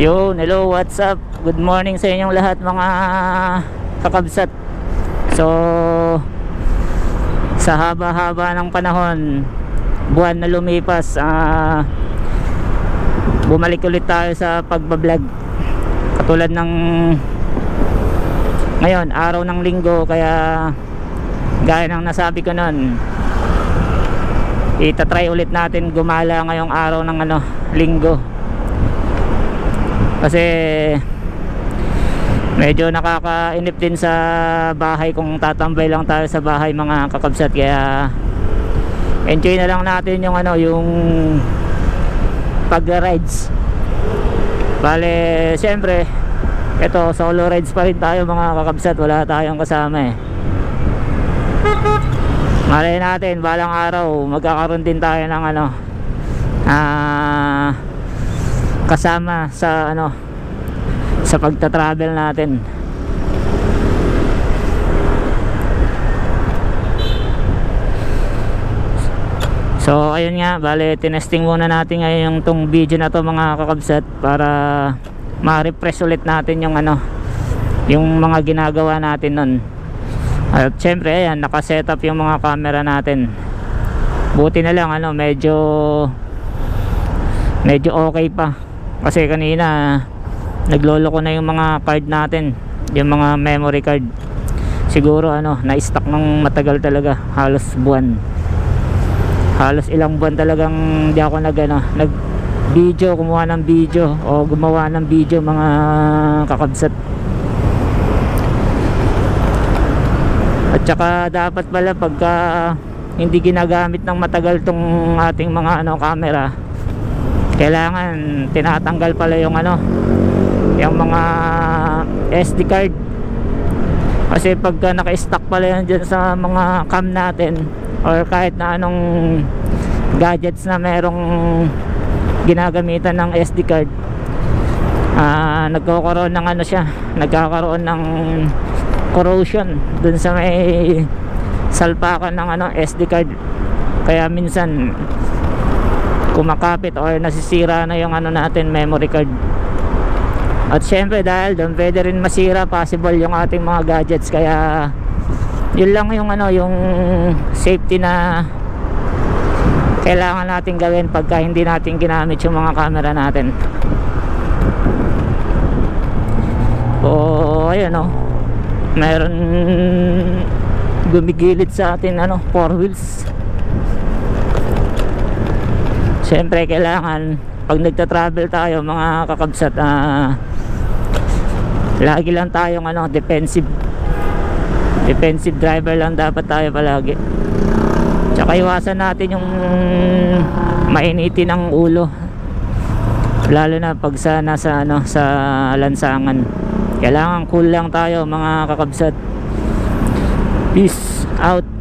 Yun, hello, what's up? Good morning sa inyong lahat mga kakabsat. So, sa haba-haba ng panahon, buwan na lumipas, ah, bumalik ulit tayo sa pagbablog. Katulad ng ngayon, araw ng linggo, kaya gaya ng nasabi ko nun, itatry ulit natin gumala ngayong araw ng ano, linggo kasi medyo nakakainip din sa bahay kung tatambay lang tayo sa bahay mga kakabsat. Kaya enjoy na lang natin yung ano yung pag rides bale syempre ito solo rides pa rin tayo mga kakabsat. Wala tayong kasama eh. Malay natin balang araw magkakaroon din tayo ng ano ah kasama sa ano sa pagta-travel natin. So ayun nga, bale tinesting muna natin ngayon yung tong video na to mga kakabsat para ma-refresh ulit natin yung ano yung mga ginagawa natin nun. At syempre ayan, naka-setup yung mga camera natin. Buti na lang ano, medyo medyo okay pa kasi kanina naglolo ko na yung mga card natin. Yung mga memory card. Siguro ano na-stock ng matagal talaga. Halos buwan. Halos ilang buwan talagang di ako nag ano, nag video kumuha ng video. O gumawa ng video mga kakabsat. At saka dapat pala pagka hindi ginagamit ng matagal tong ating mga ano camera kailangan tinatanggal pala yung ano yung mga SD card. Kasi pagka naka-stock pala yan dyan sa mga cam natin or kahit na anong gadgets na merong ginagamitan ng SD card ah nagkakaroon ng ano siya nagkakaroon ng corrosion dun sa may salpakan ng ano SD card. Kaya minsan kumakapit or nasisira na yung ano natin memory card. At syempre dahil doon pwede rin masira possible yung ating mga gadgets. Kaya yun lang yung ano yung safety na kailangan natin gawin pagka hindi natin ginamit yung mga camera natin. O ayun o meron gumigilid sa atin ano four wheels Siyempre kailangan pag nagta-travel tayo mga kakabsat ah, lagi lang tayong ano defensive. Defensive driver lang dapat tayo palagi. Tsaka iwasan natin yung mainitin ng ulo. Lalo na pag sa nasa ano sa lansangan. Kailangan cool lang tayo mga kakabsat. Peace out